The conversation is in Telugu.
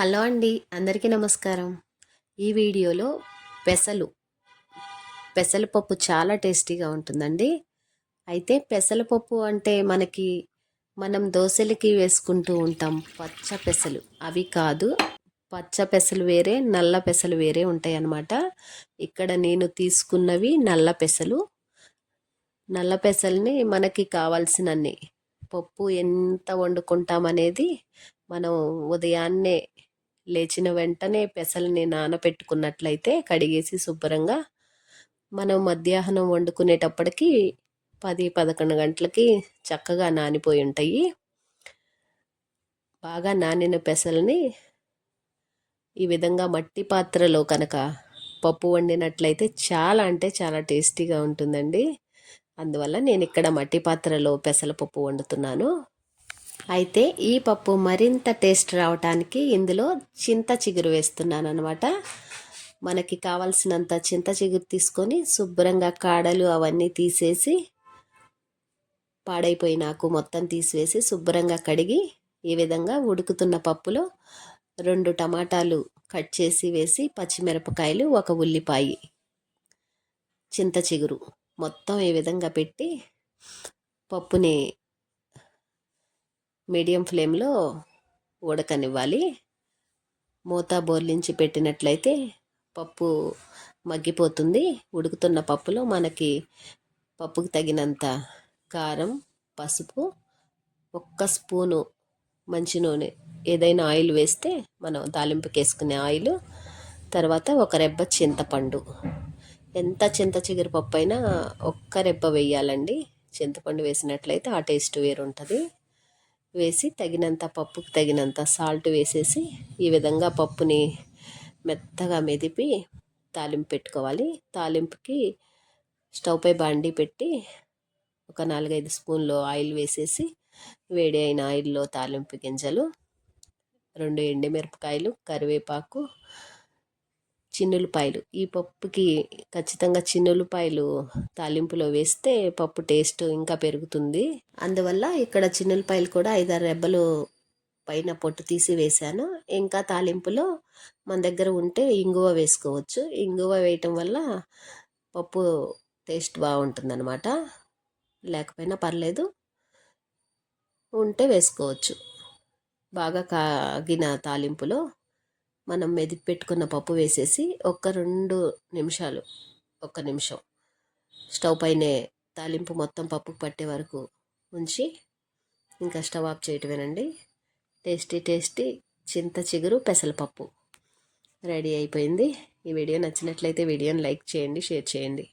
హలో అండి అందరికీ నమస్కారం. ఈ వీడియోలో పెసలు పెసలపప్పు చాలా టేస్టీగా ఉంటుందండి. అయితే పెసలపప్పు అంటే మనకి మనం దోశలకి వేసుకుంటూ ఉంటాం పచ్చ పెసలు. అవి కాదు పచ్చ పెసలు వేరే నల్ల పెసలు వేరే ఉంటాయి అన్నమాట ఇక్కడ నేను తీసుకున్నవి నల్ల పెసలు. నల్ల పెసల్ని మనకి కావాల్సినన్ని పప్పు ఎంత వండుకుంటామనేది మనం ఉదయాన్నే లేచిన వెంటనే పెసల్ని నానబెట్టుకున్నట్లయితే కడిగేసి శుభ్రంగా మనం మధ్యాహ్నం వండుకునేటప్పటికి పది పదకొండు గంటలకి చక్కగా నానిపోయి ఉంటాయి. బాగా నానిన పెసల్ని ఈ విధంగా మట్టి పాత్రలో కనుక పప్పు వండినట్లయితే చాలా అంటే చాలా టేస్టీగా ఉంటుందండి. అందువల్ల నేను ఇక్కడ మట్టి పాత్రలో పెసలపప్పు వండుతున్నాను. అయితే ఈ పప్పు మరింత టేస్ట్ రావటానికి ఇందులో చింత చిగురు వేస్తున్నాను అనమాట మనకి కావలసినంత చింత చిగురు తీసుకొని శుభ్రంగా కాడలు అవన్నీ తీసేసి పాడైపోయినాకు మొత్తం తీసివేసి శుభ్రంగా కడిగి ఈ విధంగా ఉడుకుతున్న పప్పులో రెండు టమాటాలు కట్ చేసి వేసి పచ్చిమిరపకాయలు ఒక ఉల్లిపాయి చింత చిగురు మొత్తం ఈ విధంగా పెట్టి పప్పుని మీడియం ఫ్లేమ్లో ఉడకనివ్వాలి. మూత బోర్లించి పెట్టినట్లయితే పప్పు మగ్గిపోతుంది. ఉడుకుతున్న పప్పులో మనకి పప్పుకు తగినంత కారం పసుపు ఒక్క స్పూను మంచి నూనె ఏదైనా ఆయిల్ వేస్తే మనం తాలింపుకి వేసుకునే ఆయిల్ తర్వాత ఒక రెబ్బ చింతపండు. ఎంత చింత చిగురు పప్పు అయినా ఒక్క రెబ్బ వేయాలండి. చింతపండు వేసినట్లయితే ఆ టేస్ట్ వేరు ఉంటుంది వేసి తగినంత పప్పుకి తగినంత సాల్ట్ వేసేసి ఈ విధంగా పప్పుని మెత్తగా మెదిపి తాలింపు పెట్టుకోవాలి. తాలింపుకి స్టవ్ పై బాండి పెట్టి ఒక నాలుగైదు స్పూన్లు ఆయిల్ వేసేసి వేడి అయిన ఆయిల్లో తాలింపు గింజలు రెండు ఎండుమిరపకాయలు కరివేపాకు చిన్నులపాయలు. ఈ పప్పుకి ఖచ్చితంగా చిన్నులపాయలు తాలింపులో వేస్తే పప్పు టేస్ట్ ఇంకా పెరుగుతుంది. అందువల్ల ఇక్కడ చిన్నులపాయలు కూడా ఐదారు రెబ్బలు పైన పొట్టు తీసి వేశాను. ఇంకా తాలింపులో మన దగ్గర ఉంటే ఇంగువ వేసుకోవచ్చు. ఇంగువ వేయటం వల్ల పప్పు టేస్ట్ బాగుంటుంది అనమాట లేకపోయినా పర్లేదు ఉంటే వేసుకోవచ్చు. బాగా కాగిన తాలింపులో మనం మెదిపి పెట్టుకున్న పప్పు వేసేసి ఒక రెండు నిమిషాలు ఒక్క నిమిషం స్టవ్ పైనే తాలింపు మొత్తం పప్పుకు పట్టే వరకు ఉంచి ఇంకా స్టవ్ ఆఫ్ చేయటమేనండి. టేస్టీ టేస్టీ చింత చిగురు పెసలపప్పు. రెడీ అయిపోయింది. ఈ వీడియో నచ్చినట్లయితే వీడియోని లైక్ చేయండి షేర్ చేయండి.